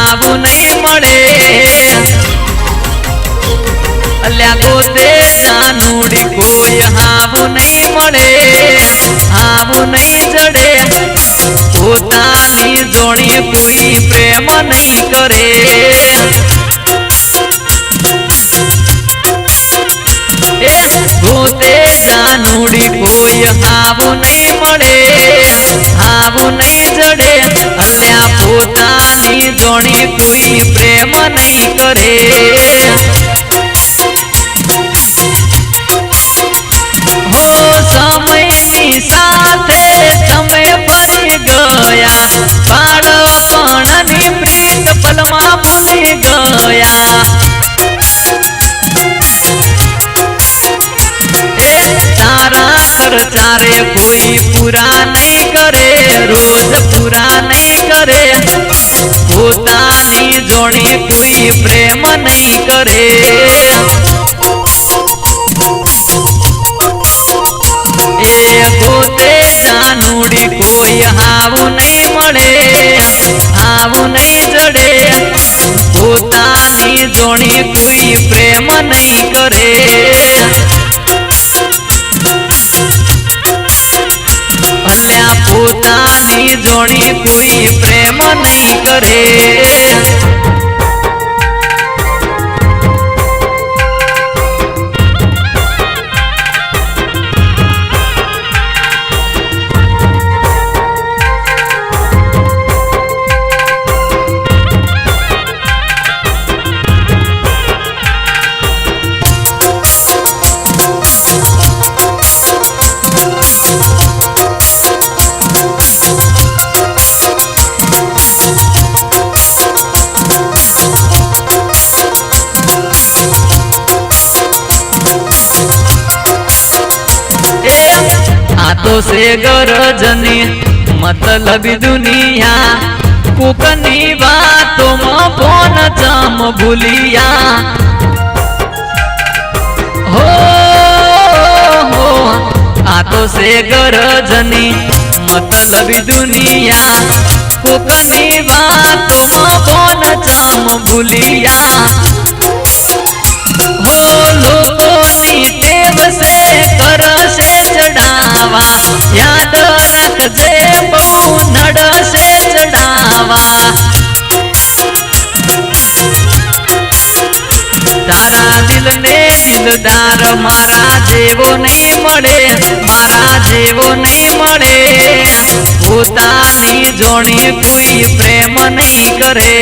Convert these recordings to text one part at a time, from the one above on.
આવું નહીં મળે. અલ્યા ગોતે જાનુડી કોઈ આવું નહીં મળે. આવું નહીં જડે. પોતાની જોડી કોઈ પ્રેમ નહીં કરે. એ પોતે જાનુડી કોઈ આવું પોતાની જોડી કોઈ પ્રેમ નહીં કરે હો સમયની સાથે તમે ફરી ગયા બાળપણની પ્રીત પલમાં ભૂલી ગયા એ તારા ખર્ચારે કોઈ પૂરા નહીં કરે રોજ પૂરા નહીં કરે પોતાની જોડી કોઈ પ્રેમ નહીં કરે. એ પોતે જાનુડી કોઈ આવું નહીં મળે, આવું નહીં જડે. પોતાની જોડી કોઈ પ્રેમ નહીં કરે. પોતાની જોડી કોઈ પ્રેમ નહીં કરે. આ તો છે ગરજની મતલબ દુનિયા. કુકની વાતોમાં ફોન ચમ ભૂલિયા. હો હો, આ તો છે ગરજની મતલબ દુનિયા. કુકની વાતોમાં ફોન ચમ ભૂલિયા. દિલદાર મારા જેવો નહીં મળે, મારા જેવો નહીં મળે. પોતાની જોડી કોઈ પ્રેમ નહીં કરે.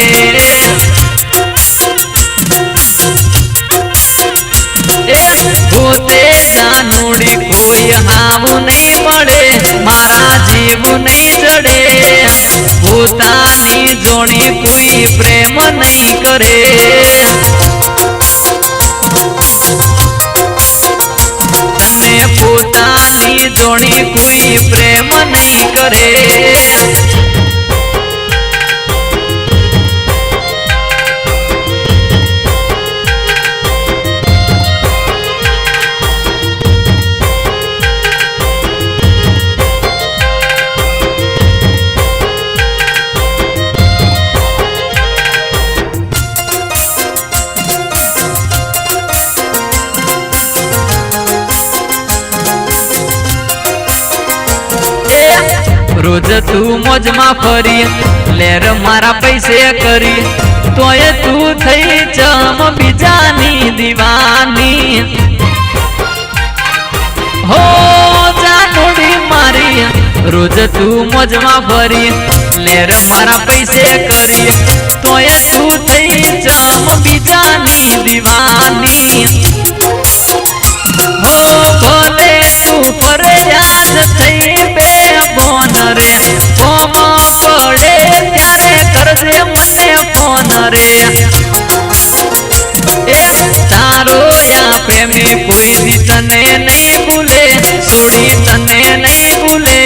પોતે જાનુડી કોઈ આવું નહીં મળે, મારા જેવું નહીં ચડે. પોતાની જોડી કોઈ પ્રેમ નહીં કરે. પોતાની જોડી કોઈ રોજ તું મોજમાં ફરી લેર મારા પૈસે કરી. તોય તું થઈ ચમ બીજાની દીવાની. હો, જાનુડી મારી, રોજ તું મોજમાં ફરી લેર મારા પૈસે કરી. તોય તું થઈ ચમ બીજાની દીવાની. હો, ભલે તું ફરિયાદ થઈ રે કોમ પડે ત્યારે કરજે મને ફોન રે. એ તારો યા પ્રેમી કોઈ દી તને નહીં ભૂલે છોડી તને નહીં ભૂલે.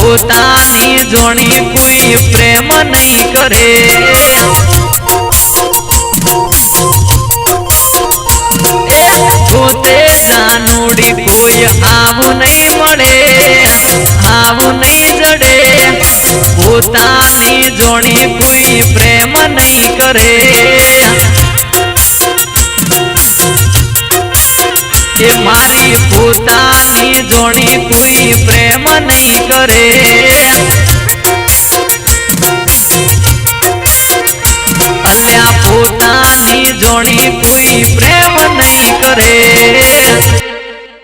પોતાની જોણી કોઈ પ્રેમ નહીં કરે. પોતાની જોડી કોઈ પ્રેમ નહીં કરે. એ મારી પોતાની જોડી કોઈ પ્રેમ નહીં કરે.